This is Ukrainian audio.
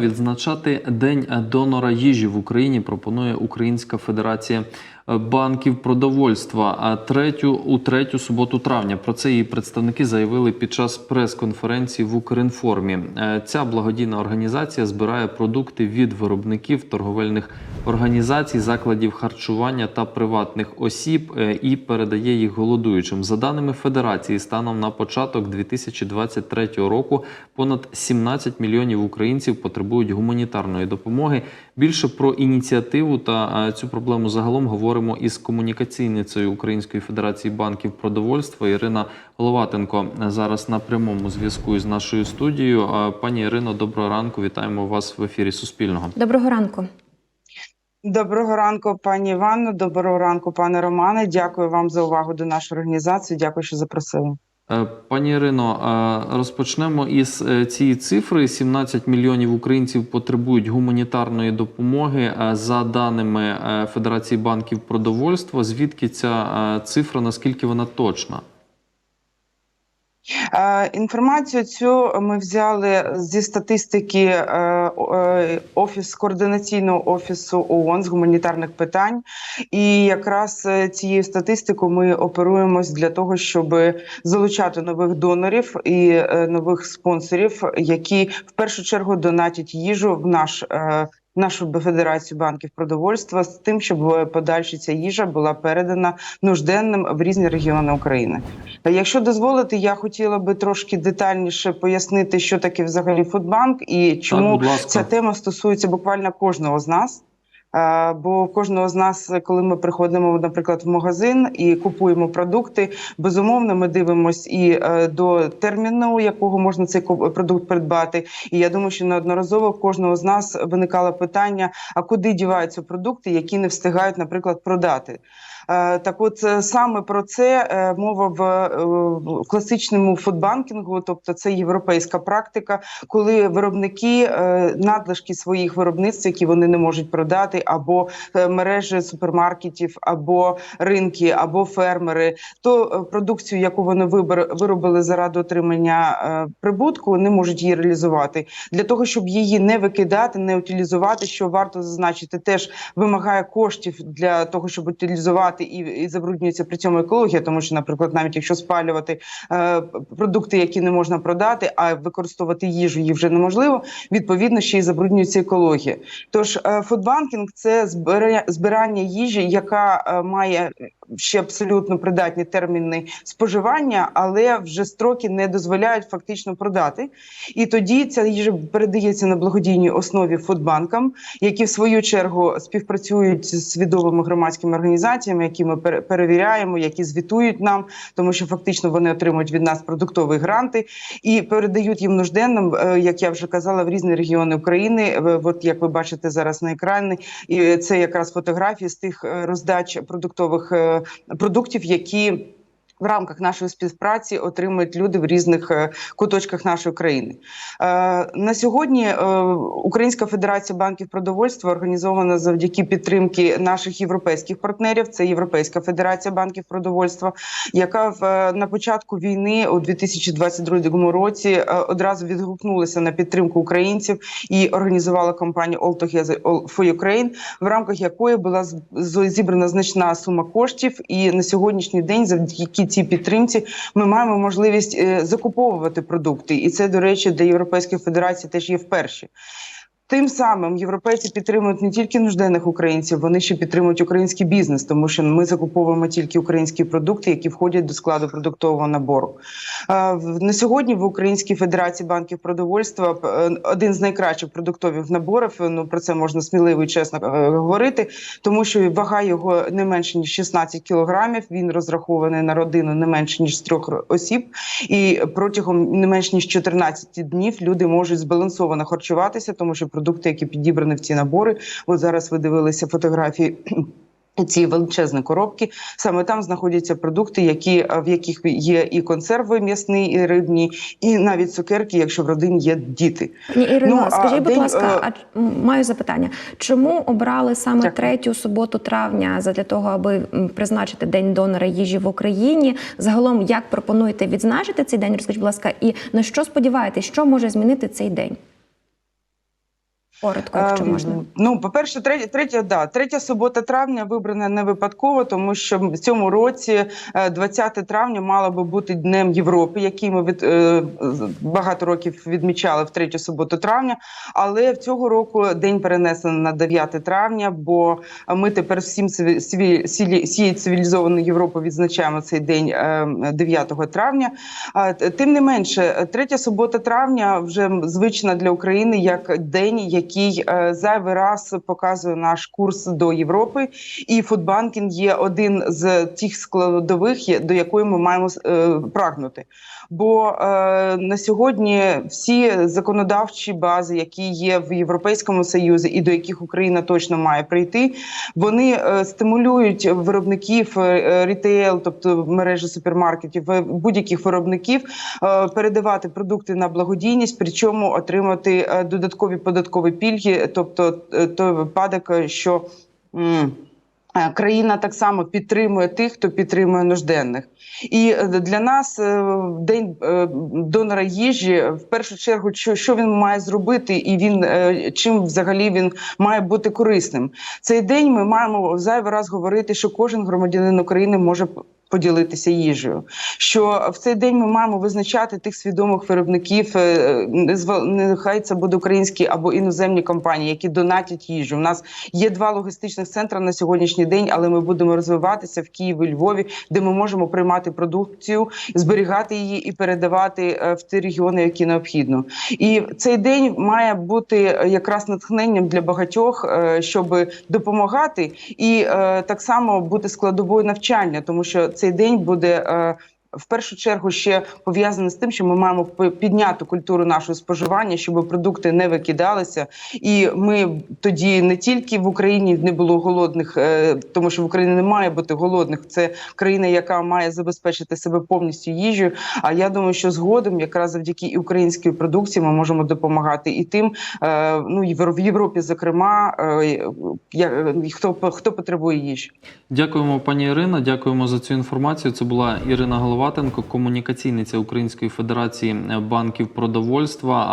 Відзначати День донора їжі в Україні пропонує Українська Федерація банків продовольства. А третю у третю суботу травня про це її представники заявили під час прес-конференції в Укрінформі. Е, Ця благодійна організація збирає продукти від виробників торговельних організацій, закладів харчування та приватних осіб е, і передає їх голодуючим. За даними Федерації, станом на початок 2023 року понад 17 мільйонів українців потребують гуманітарної допомоги. Більше про ініціативу та е, цю проблему загалом говоримо із комунікаційницею Української Федерації банків продовольства Ірина Головатенко зараз на прямому зв'язку із нашою студією. Е, Пані Ірино, доброго ранку. Вітаємо вас в ефірі Суспільного. Доброго ранку. Доброго ранку, пані Іванно. Доброго ранку, пане Романе. Дякую вам за увагу до нашої організації. Дякую, що запросили. Е, Пані Ірино, е, розпочнемо із е, цієї цифри: 17 мільйонів українців потребують гуманітарної допомоги. За даними Федерації банків продовольства, звідки ця цифра? Наскільки вона точна? Е, Інформацію цю ми взяли зі статистики е, е, офіс координаційного офісу ООН з гуманітарних питань, і якраз цією статистикою ми оперуємось для того, щоб залучати нових донорів і нових спонсорів, які в першу чергу донатять їжу в наш. Е, Нашу федерацію банків продовольства з тим, щоб в подальші ця їжа була передана нужденним в різні регіони України. Якщо дозволити, я хотіла би трошки детальніше пояснити, що таке взагалі Фудбанк і чому так, ця тема стосується буквально кожного з нас. Е, Бо кожного з нас, коли ми приходимо, наприклад, в магазин і купуємо продукти, безумовно, ми дивимося і е, до терміну, якого можна цей продукт придбати. І я думаю, що неодноразово кожного з нас виникало питання: а куди діваються продукти, які не встигають, наприклад, продати. Е, Так, от е, саме про це е, мова в, класичному фудбанкінгу, тобто це європейська практика, коли виробники надлишки своїх виробництв, які вони не можуть продати, або мережі супермаркетів, або ринки, або фермери, то продукцію, яку вони виробили заради отримання прибутку, не можуть її реалізувати. Для того, щоб її не викидати, не утилізувати, що варто зазначити, теж вимагає коштів для того, щоб утилізувати і, і забруднюється при цьому екологія, тому що, наприклад, навіть якщо спалювати е, продукти, які не можна продати, а використовувати їжу її вже неможливо, відповідно ще й забруднюється екологія. Тож е, фудбанкінг це збирання їжі, яка е, має ще абсолютно придатні терміни споживання, але вже строки не дозволяють фактично продати. І тоді ця їжа передається на благодійній основі фудбанкам, які в свою чергу співпрацюють з відомими громадськими організаціями, які ми пере- перевіряємо, які звітують нам, тому що фактично вони отримують від нас продуктові гранти і передають їм нужденним, е, як я вже казала, в різні регіони України. Е, От як ви бачите зараз на екрані, і це якраз фотографії з тих е, роздач продуктових продуктів, які в рамках нашої співпраці отримують люди в різних е, куточках нашої країни. Е, на сьогодні е, Українська Федерація банків продовольства організована завдяки підтримки наших європейських партнерів. Це Європейська Федерація банків продовольства, яка в на початку війни у 2022 році одразу відгукнулася на підтримку українців і організувала кампанію All Together for Ukraine, в рамках якої була зібрана значна сума коштів. І на сьогоднішній день, завдяки цій підтримці, ми маємо можливість е, закуповувати продукти. І це, до речі, для Європейської Федерації теж є вперше. Тим самим європейці підтримують не тільки нужденних українців, вони ще підтримують український бізнес, тому що ми закуповуємо тільки українські продукти, які входять до складу продуктового набору. На сьогодні в Українській Федерації банків продовольства е, один з найкращих продуктових наборів. Ну про це можна сміливо і чесно е, говорити, тому що вага його не менше ніж 16 кілограмів. Він розрахований на родину не менше ніж трьох осіб, і протягом не менш ніж 14 днів люди можуть збалансовано харчуватися, тому що продукти, які підібрані в ці набори, от зараз ви дивилися фотографії. Ці величезні коробки саме там знаходяться продукти, які е, в яких є і консерви м'ясні, і рибні, і навіть цукерки, якщо в родині є діти. Ірино, Ну, а скажіть, будь день, ласка, е, а маю запитання. Чому обрали саме Дякую. третю суботу травня задля того, аби призначити День донора їжі в Україні? Загалом, як пропонуєте відзначити цей день? Розкажіть, будь ласка, і на що сподіваєтесь, що може змінити цей день? Коротко, якщо Ем, можна. Ну, по-перше, третя, третя, да, третя субота травня вибрана не випадково, тому що в цьому році, е, 20 травня, мало би бути Днем Європи, який ми від, е, багато років відмічали в третю суботу травня. Але в цього року день перенесений на 9 травня, бо ми тепер всім циві- циві- сілі- всією цивілізованою відзначаємо цей день е, 9 травня. А, Тим не менше, третя субота травня вже звична для України як день, який е, зайвий раз показує наш курс до Європи. І фудбанкінг є один з тих складових, до якої ми маємо е, прагнути. Бо е, на сьогодні всі законодавчі бази, які є в Європейському Союзі, і до яких Україна точно має прийти, вони стимулюють виробників рітейл, тобто мережі супермаркетів, будь-яких виробників передавати продукти на благодійність, причому отримати додаткові податкові пільги, тобто е, той випадок, е, що. е, Країна так само підтримує тих, хто підтримує нужденних, і для нас день донора їжі в першу чергу, що, він має зробити, і він чим взагалі він має бути корисним. Цей день ми маємо зайвий раз говорити, що кожен громадянин України може поділитися їжею. Що в цей день ми маємо визначати тих свідомих виробників, е, нехай це буде українські або іноземні компанії, які донатять їжу. У нас є два логістичних центри на сьогоднішній день, але ми будемо розвиватися в Києві, Львові, де ми можемо приймати продукцію, зберігати її і передавати е, в ті регіони, які необхідно. І цей день має бути е, якраз натхненням для багатьох, щоб допомагати, і так само бути складовою навчання, тому що цей день буде. В першу чергу ще пов'язане з тим, що ми маємо підняти культуру нашого споживання, щоб продукти не викидалися, і ми тоді не тільки в Україні не було голодних, е, тому що в Україні не має бути голодних. Це країна, яка має забезпечити себе повністю їжею. А я думаю, що згодом, якраз завдяки українській продукції, ми можемо допомагати і тим, е, ну і в Європі, зокрема, е, хто хто потребує їжі. Дякуємо, пані Ірина. Дякуємо за цю інформацію. Це була Ірина Головатенко, комунікаційниця Української федерації банків продовольства.